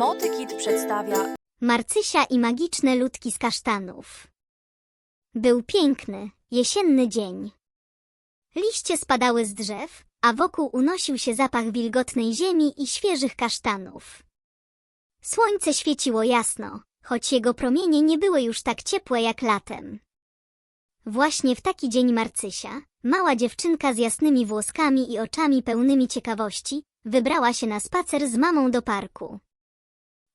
Motykit przedstawia Marcysia i magiczne ludki z kasztanów. Był piękny, jesienny dzień. Liście spadały z drzew, a wokół unosił się zapach wilgotnej ziemi i świeżych kasztanów. Słońce świeciło jasno, choć jego promienie nie były już tak ciepłe jak latem. Właśnie w taki dzień Marcysia, mała dziewczynka z jasnymi włoskami i oczami pełnymi ciekawości, wybrała się na spacer z mamą do parku.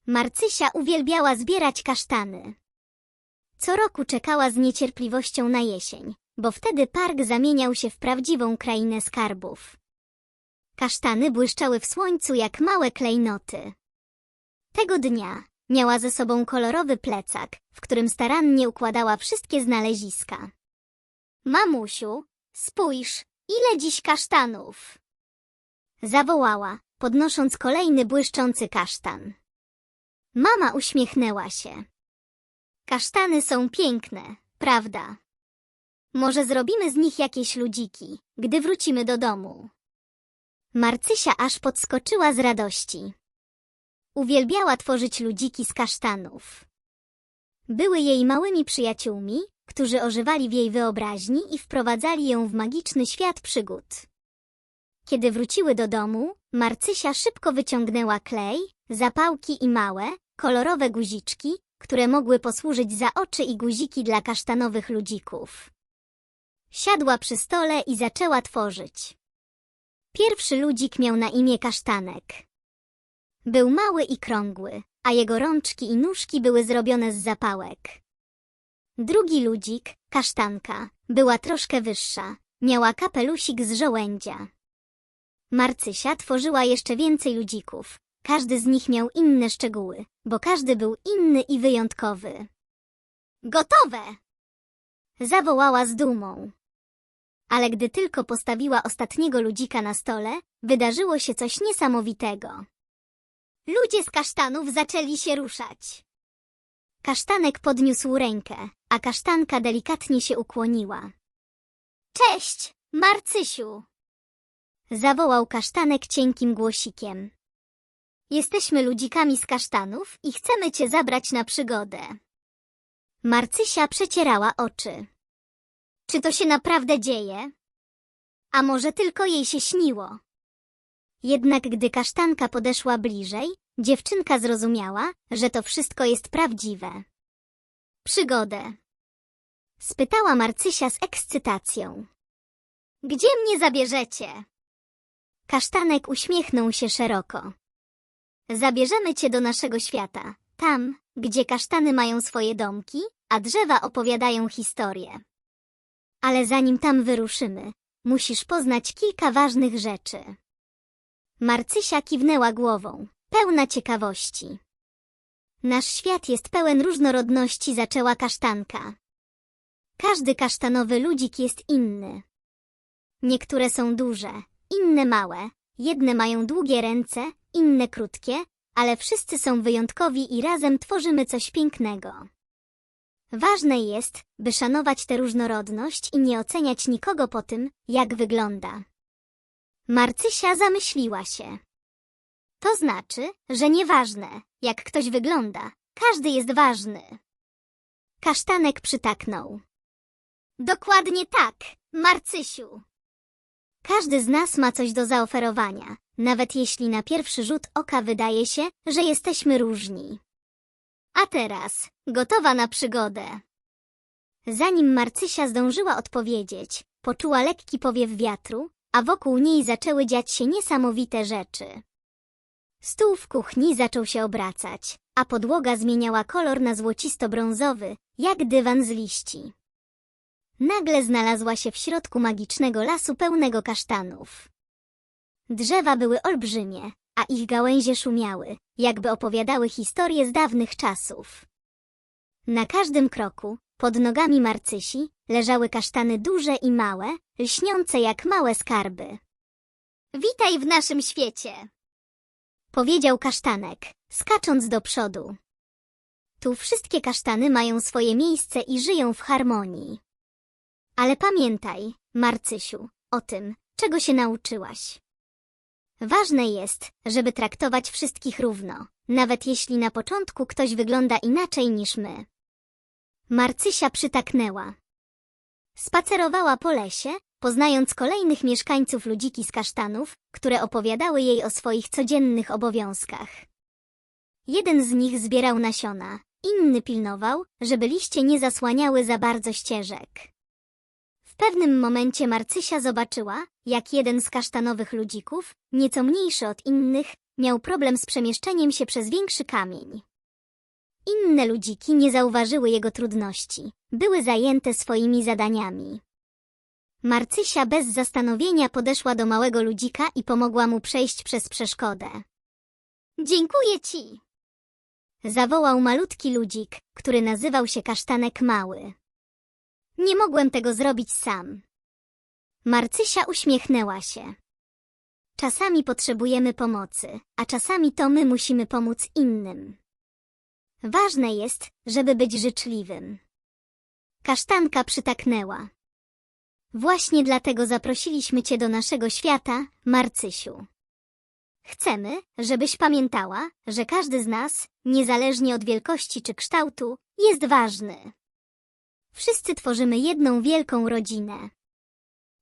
Marcysia uwielbiała zbierać kasztany. Co roku czekała z niecierpliwością na jesień, bo wtedy park zamieniał się w prawdziwą krainę skarbów. Kasztany błyszczały w słońcu jak małe klejnoty. Tego dnia miała ze sobą kolorowy plecak, w którym starannie układała wszystkie znaleziska. Mamusiu, spójrz, ile dziś kasztanów! Zawołała, podnosząc kolejny błyszczący kasztan. Mama uśmiechnęła się. Kasztany są piękne, prawda? Może zrobimy z nich jakieś ludziki, gdy wrócimy do domu. Marcysia aż podskoczyła z radości. Uwielbiała tworzyć ludziki z kasztanów. Były jej małymi przyjaciółmi, którzy ożywali w jej wyobraźni i wprowadzali ją w magiczny świat przygód. Kiedy wróciły do domu, Marcysia szybko wyciągnęła klej, zapałki i małe, kolorowe guziczki, które mogły posłużyć za oczy i guziki dla kasztanowych ludzików. Siadła przy stole i zaczęła tworzyć. Pierwszy ludzik miał na imię Kasztanek. Był mały i krągły, a jego rączki i nóżki były zrobione z zapałek. Drugi ludzik, Kasztanka, była troszkę wyższa, miała kapelusik z żołędzia. Marcysia tworzyła jeszcze więcej ludzików. Każdy z nich miał inne szczegóły, bo każdy był inny i wyjątkowy. Gotowe! Zawołała z dumą. Ale gdy tylko postawiła ostatniego ludzika na stole, wydarzyło się coś niesamowitego. Ludzie z kasztanów zaczęli się ruszać. Kasztanek podniósł rękę, a kasztanka delikatnie się ukłoniła. Cześć, Marcysiu! Zawołał kasztanek cienkim głosikiem. Jesteśmy ludzikami z kasztanów i chcemy cię zabrać na przygodę. Marcysia przecierała oczy. Czy to się naprawdę dzieje? A może tylko jej się śniło? Jednak gdy kasztanka podeszła bliżej, dziewczynka zrozumiała, że to wszystko jest prawdziwe. Przygodę. Spytała Marcysia z ekscytacją. Gdzie mnie zabierzecie? Kasztanek uśmiechnął się szeroko. Zabierzemy cię do naszego świata, tam, gdzie kasztany mają swoje domki, a drzewa opowiadają historie. Ale zanim tam wyruszymy, musisz poznać kilka ważnych rzeczy. Marcysia kiwnęła głową, pełna ciekawości. Nasz świat jest pełen różnorodności, zaczęła kasztanka. Każdy kasztanowy ludzik jest inny. Niektóre są duże, inne małe, jedne mają długie ręce, inne krótkie, ale wszyscy są wyjątkowi i razem tworzymy coś pięknego. Ważne jest, by szanować tę różnorodność i nie oceniać nikogo po tym, jak wygląda. Marcysia zamyśliła się. To znaczy, że nieważne, jak ktoś wygląda, każdy jest ważny. Kasztanek przytaknął. Dokładnie tak, Marcysiu. Każdy z nas ma coś do zaoferowania, nawet jeśli na pierwszy rzut oka wydaje się, że jesteśmy różni. A teraz, gotowa na przygodę. Zanim Marcysia zdążyła odpowiedzieć, poczuła lekki powiew wiatru, a wokół niej zaczęły dziać się niesamowite rzeczy. Stół w kuchni zaczął się obracać, a podłoga zmieniała kolor na złocisto-brązowy, jak dywan z liści. Nagle znalazła się w środku magicznego lasu pełnego kasztanów. Drzewa były olbrzymie, a ich gałęzie szumiały, jakby opowiadały historie z dawnych czasów. Na każdym kroku, pod nogami Marcysi, leżały kasztany duże i małe, lśniące jak małe skarby. Witaj w naszym świecie! Powiedział kasztanek, skacząc do przodu. Tu wszystkie kasztany mają swoje miejsce i żyją w harmonii. Ale pamiętaj, Marcysiu, o tym, czego się nauczyłaś. Ważne jest, żeby traktować wszystkich równo, nawet jeśli na początku ktoś wygląda inaczej niż my. Marcysia przytaknęła. Spacerowała po lesie, poznając kolejnych mieszkańców ludziki z kasztanów, które opowiadały jej o swoich codziennych obowiązkach. Jeden z nich zbierał nasiona, inny pilnował, żeby liście nie zasłaniały za bardzo ścieżek. W pewnym momencie Marcysia zobaczyła, jak jeden z kasztanowych ludzików, nieco mniejszy od innych, miał problem z przemieszczeniem się przez większy kamień. Inne ludziki nie zauważyły jego trudności, były zajęte swoimi zadaniami. Marcysia bez zastanowienia podeszła do małego ludzika i pomogła mu przejść przez przeszkodę. Dziękuję ci! Zawołał malutki ludzik, który nazywał się Kasztanek Mały. Nie mogłem tego zrobić sam. Marcysia uśmiechnęła się. Czasami potrzebujemy pomocy, a czasami to my musimy pomóc innym. Ważne jest, żeby być życzliwym. Kasztanka przytaknęła. Właśnie dlatego zaprosiliśmy cię do naszego świata, Marcysiu. Chcemy, żebyś pamiętała, że każdy z nas, niezależnie od wielkości czy kształtu, jest ważny. Wszyscy tworzymy jedną wielką rodzinę.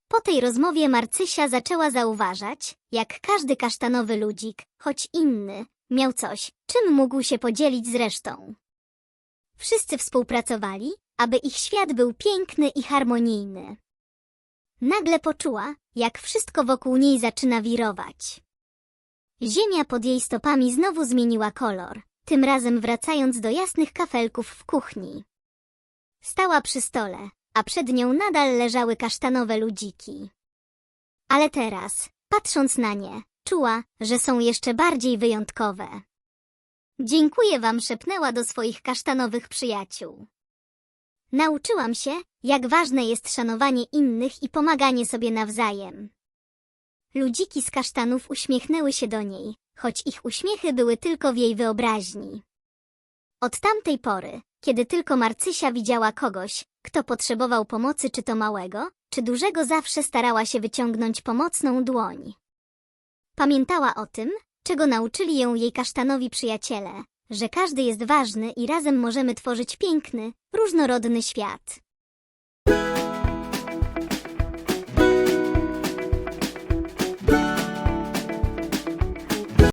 Po tej rozmowie Marcysia zaczęła zauważać, jak każdy kasztanowy ludzik, choć inny, miał coś, czym mógł się podzielić z resztą. Wszyscy współpracowali, aby ich świat był piękny i harmonijny. Nagle poczuła, jak wszystko wokół niej zaczyna wirować. Ziemia pod jej stopami znowu zmieniła kolor, tym razem wracając do jasnych kafelków w kuchni. Stała przy stole, a przed nią nadal leżały kasztanowe ludziki. Ale teraz, patrząc na nie, czuła, że są jeszcze bardziej wyjątkowe. Dziękuję wam, szepnęła do swoich kasztanowych przyjaciół. Nauczyłam się, jak ważne jest szanowanie innych i pomaganie sobie nawzajem. Ludziki z kasztanów uśmiechnęły się do niej, choć ich uśmiechy były tylko w jej wyobraźni. Od tamtej pory, kiedy tylko Marcysia widziała kogoś, kto potrzebował pomocy czy to małego, czy dużego zawsze starała się wyciągnąć pomocną dłoń. Pamiętała o tym, czego nauczyli ją jej kasztanowi przyjaciele, że każdy jest ważny i razem możemy tworzyć piękny, różnorodny świat.